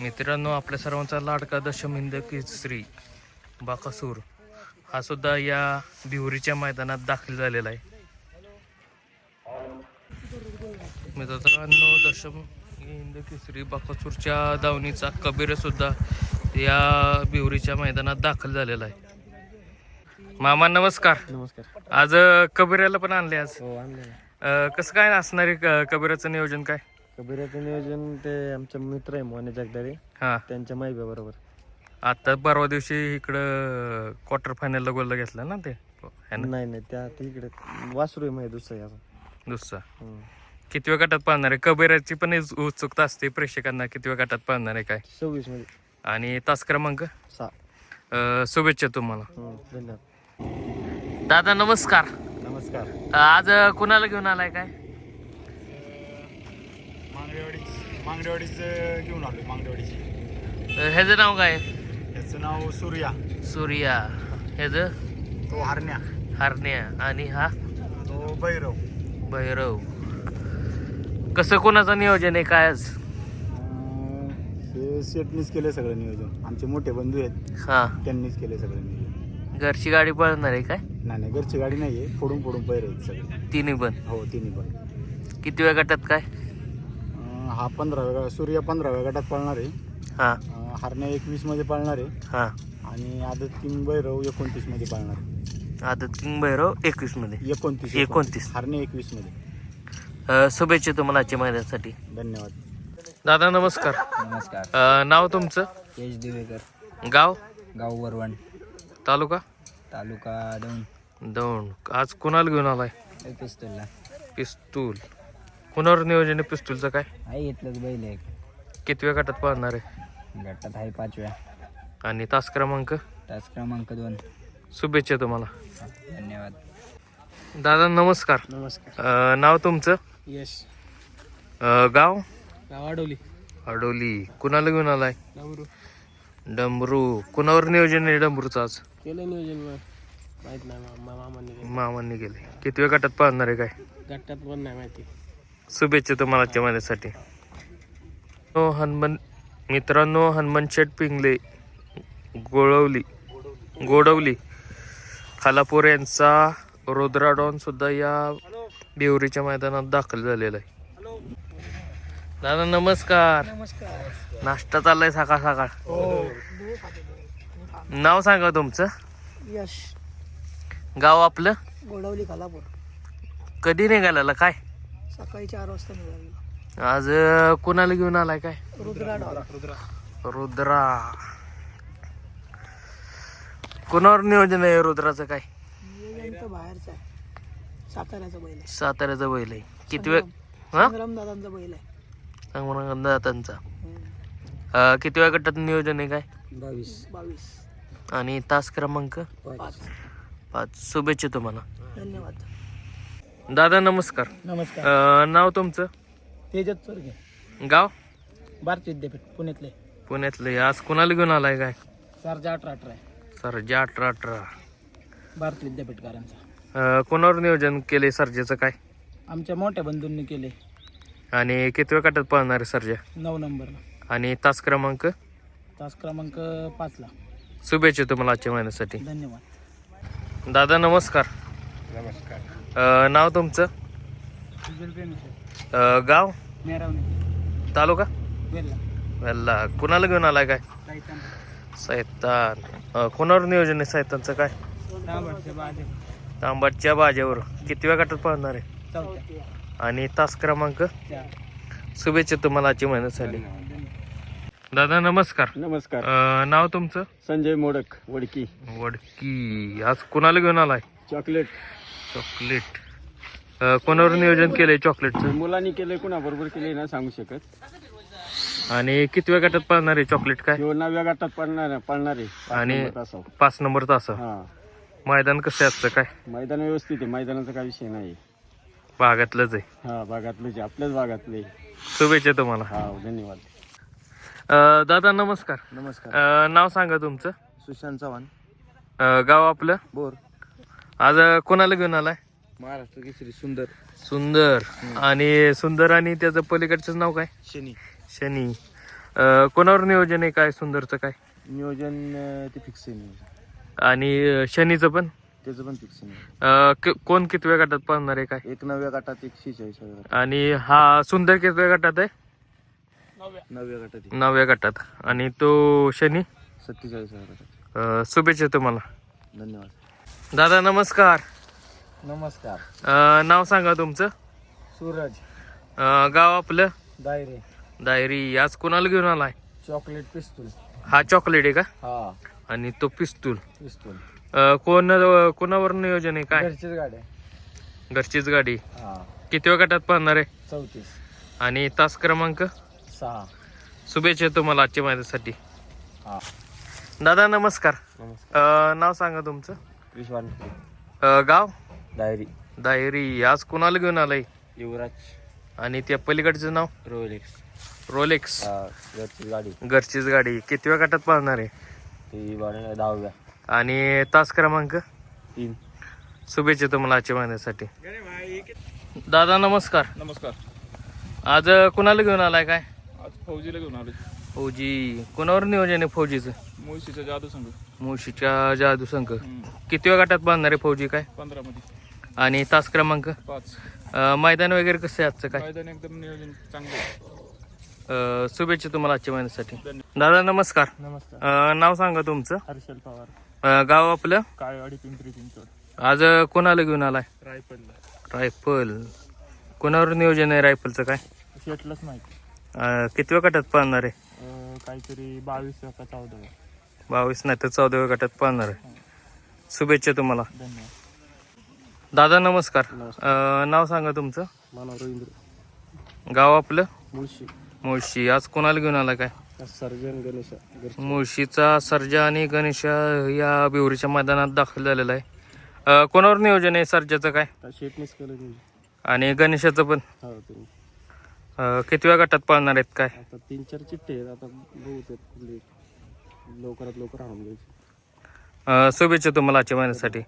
मित्रांनो आपल्या सर्वांचा लाडका दशमिंद केसरी बाकासूर. हा सुद्धा या बिहुरीच्या मैदानात दाखल झालेला आहे. मित्रांनो दशम हिंद केसरी बाकासूरच्या दावणीचा कबीर सुद्धा या बिहुरीच्या मैदानात दाखल झालेला आहे. मामा नमस्कार. नमस्कार. आज कबीराला पण आणले आज. हो कसं काय असणार आहे क- कबीराचं नियोजन काय? कबीराचं नियोजन ते आमचे मित्र आहे मोने जगदारे हा. त्यांच्या माहिती बरोबर. आता परवा दिवशी इकडं क्वार्टर फायनलला गोलला घेतला ना ते? है ना नाही नाही त्या ते इकडे वासरू आहे माहिती दुसरं याचा दुसरा? हम्म. किती वेळ गटात पाळणार आहे? कबीराची पण उत्सुकता असते प्रेक्षकांना किती वेळ गटात पाळणार आहे काय? सव्वीसमध्ये. आणि तास क्रमांक? सहा. अ, शुभेच्छा तुम्हाला. हम्म, धन्यवाद. दादा नमस्कार. नमस्कार. आज अ, कुणाला घेऊन आलाय काय? मांगडेवाडी मांगडेवाडीच घेऊन आलो मांगडेवाडीची अ, ह्याचं नाव काय? त्याचं नाव सूर्या. सूर्या. ह्याचं? तो हरण्या. हरण्या. आणि हा? तो भैरव. भैरव. कसं कोणाचं नियोजन आहे काय आज? अं, हे शेटनीच केलं सगळं नियोजन. आमचे मोठे बंधू आहेत. हा. त्यांनीच केलं सगळं नियोजन. घरची गाडी पळणार आहे काय? नाही नाही घरची गाडी नाही आहे फोडून फोडून पैर आहेत सगळे. तिन्ही पण. हो तिन्ही पण. किती वेळ गटात काय? हा पंधराव्या सूर्या पंधराव्या गटात पळणार आहे. हा. अं, हरण्या एकवीसमध्ये पळणार आहे. हा. आणि आदत किंग भैरव एकोणतीसमध्ये पळणार आहे. आदत किंग भैरव एकवीसमध्ये एकोणतीस. एकोणतीस. हरण्या एकवीसमध्ये. अ, शुभेच्छा तुम्हाला आजच्या महिन्यासाठी धन्यवाद. दादा नमस्कार. नमस्कार. अ, नाव तुमचं? यश दिवेकर. गाव? गाव वरवण. तालुका? तालुका दौंड. दौंड. आज कुणाला घेऊन आलाय? पिस्तूलला. पिस्तूल. कुणावर नियोजन आहे पिस्तूलचं काय? आहे इथलंच बैल एक. किती वेळ गटात पाहणार आहे? गटात आहे पाचव्या. आणि तास क्रमांक? तास क्रमांक दोन. शुभेच्छा तुम्हाला. धन्यवाद. दादा नमस्कार. नमस्कार. अ, नाव तुमचं? यश. अ, गाव? गाव अडवली अडोली कुणाला घेऊन आलाय? नवरू डमरू. कुणावर नियोजन आहे डमरूचं आज? केलं नियोजन माहीत नाही मामाने मामांनी गेले किती वेळ गटात पाहणार आहे काय? गटात पण नाही माहिती. शुभेच्छा तुम्हाला आजच्या महिन्यासाठी हो हनुमान मित्रांनो हनुमान शेठ पिंगले गोळवली गोडवली खालापूर यांचा रुद्राडॉन सुद्धा या बिवरीच्या मैदानात दाखल झालेला आहे. दादा नमस्कार. नमस्कार. नाश्ता चाललाय सकाळ सकाळ. नाव सांगा तुमचं. यश. गाव आपलं? गोडवली खालापूर. कधी निघालेला? काय? सकाळी चार वाजता निघाली आज अं, कोणाला घेऊन आलाय काय? रुद्रा रुद्रा. रुद्रा. कोणावर नियोजन आहे रुद्राचं काय? नियोजन बाहेरचा आहे. साताऱ्याचा बैल आहे. साताऱ्याचा बैल आहे. किती वेळ हा? संग्राम दादांचा बैल आहे. संगमदातांचा अं, किती वेळ गटात नियोजन आहे काय? बावीस. बावीस. आणि तास क्रमांक? पाच. पाच. शुभेच्छा तुम्हाला. धन्यवाद. दादा नमस्कार. नमस्कार. अं, नाव तुमचं? तेजत चोरगे. गाव? भारतीय विद्यापीठ पुण्यातले. पुण्यातलं. आज कोणाला घेऊन आलाय काय? चारशे अठरा अठरा आहे. सरजा अठरा अठरा भारतीय विद्यापीठकारांचा. अं, कोणावर नियोजन केले सरजेचं काय? आमच्या मोठ्या बंधूंनी केले आणि किती वेळ गटात पळणार आहे सरजा? नऊ नंबरला. आणि तास क्रमांक? तास क्रमांक पाचला. शुभेच्छा तुम्हाला आजच्या महिन्यासाठी. धन्यवाद. दादा नमस्कार. नमस्कार. अ, नाव तुमचं? अ, गाव? तालुका? वेल्ला वेल्ला कुणाला घेऊन आलाय काय? सैतान. अ, कोणावर नियोजन आहे सैतानचं काय? तांबटच्या बाजेवर. किती वेळ गटात पळणार आहे? आणि तास क्रमांक? शुभेच्छा तुम्हाला आजच्या महिन्यासाठी दादा नमस्कार. नमस्कार. अ, नाव तुमचं? संजय मोडक वडकी. वडकी. आज कुणाला घेऊन आलाय? चॉकलेट. चॉकलेट. कोणावर नियोजन केलंय चॉकलेटचं? मुलांनी केले कुणा बरोबर केले ना सांगू शकत. आणि किती वेळ गटात पळणार आहे चॉकलेट काय? किंवा नव्या गटात पडणार पडणार आहे. आणि पाच नंबर तास. हा. मैदान कसं असतं काय? मैदान व्यवस्थित आहे मैदानाचा काही विषय नाही. भागातलंच आहे. हा भागातलेच आहे, आपल्याच भागातले शुभेच्छा तुम्हाला. हा धन्यवाद. अ, दादा नमस्कार. नमस्कार. अ, नाव सांगा तुमचं. सुशांत चव्हाण. अ, गाव आपलं? बोर. आज कोणाला घेऊन आलाय? महाराष्ट्र केसरी सुंदर. सुंदर. आणि सुंदर आणि त्याचं पलीकडचं नाव काय? शनी. शनी. अं, कोणावर नियोजन आहे काय सुंदरचं काय? नियोजन ते फिक्स आहे नियोजन. आणि शनीचं पण? त्याचं पण फिक्स आहे अं, क- कोण कितव्या गटात पाहणार आहे काय? एक नव्या गटात एक शेहेचाळीस आणि हा सुंदर कितव्या गटात आहे? नवव्या गटात नवव्या गटात. आणि तो शनी? सत्तेचाळीस गटात. अं, शुभेच्छा तुम्हाला. धन्यवाद. दादा नमस्कार. नमस्कार. अं, नाव सांगा तुमचं. सूरज. अं, गाव आपलं? दायरे. डायरी आज कोणाला घेऊन आलाय? चॉकलेट पिस्तूल. हा चॉकलेट आहे का? हा. आणि तो पिस्तूल. पिस्तूल. अं, कोण कोणावर नियोजन आहे? काय? घरचीच गाड्या घरचीच गाडी. हा. कितव्या गटात पाहणार आहे? चौतीस. आणि तास क्रमांक? सहा. शुभेच्छा तुम्हाला आजच्या माहितीसाठी हा. दादा नमस्कार. नमस्कार. अं, नाव सांगा तुमचं. अं, गाव? डायरी डायरी आज कोणाला घेऊन आलाय? युवराज. आणि त्या पलीकडचं नाव? रोलेक्स. रोलेक्स. घरची गाडी. घरचीच गाडी. कितव्या गटात पाहणार आहे? ती गाडी दहाव्या. आणि तास क्रमांक? तीन. शुभेच्छा तुम्हाला आजच्या महिन्यासाठी. दादा नमस्कार. नमस्कार. आज अं, कुणाला घेऊन आलाय काय? आज फौजीला घेऊन आलो फौजी. कोणावर नियोजन आहे फौजीचं? मुळशीचा जादू संघ. मुळशीच्या जादू संघ. कितव्या गटात बांधणार आहे फौजी काय? पंधरा मध्ये आणि तास क्रमांक? पाच. अं, मैदान वगैरे कसं आहे आजचं काय? मैदान एकदम नियोजन चांगलं आहे. अं, शुभेच्छा तुम्हाला आजच्या महिन्यासाठी. धन्यवाद. दादा नमस्कार. नमस्कार. अं, नाव सांगा तुमचं. हर्षल पवार. अं, गाव आपलं? काळेवाडी पिंपरी चिंचवड. आज अं, कोणाला घेऊन आलाय? रायफलला. रायफल. कोणावर नियोजन आहे रायफलचं काय? शेटलंच माहिती. अं, कितव्या गटात पाहणार आहे? अं, काहीतरी बावीस का चौदा बावीस नाही तर चौदाव्या गटात पाहणार आहे. शुभेच्छा तुम्हाला. धन्यवाद. दादा नमस्कार. अं, नाव सांगा तुमचं? मानव रवींद्र. गाव आपलं? मुळशी. मुळशी. आज कोणाला घेऊन आला काय? सर्जन गणेश मुळशीचा सर्जा आणि गणेशा या बिवरीच्या मैदानात दाखल झालेला आहे. अं, कोणावर नियोजन आहे सर्जाचं काय? केलं मी आणि गणेशाचं पण? हो तुम्ही अं, कितव्या गटात पाळणार आहेत काय? आता तीन चार चिठ्ठे आहेत. आता बघू ते कुठले लवकरात लवकर आणून घ्यायचे. अं, शुभेच्छा तुम्हाला आजच्या महिन्यासाठी.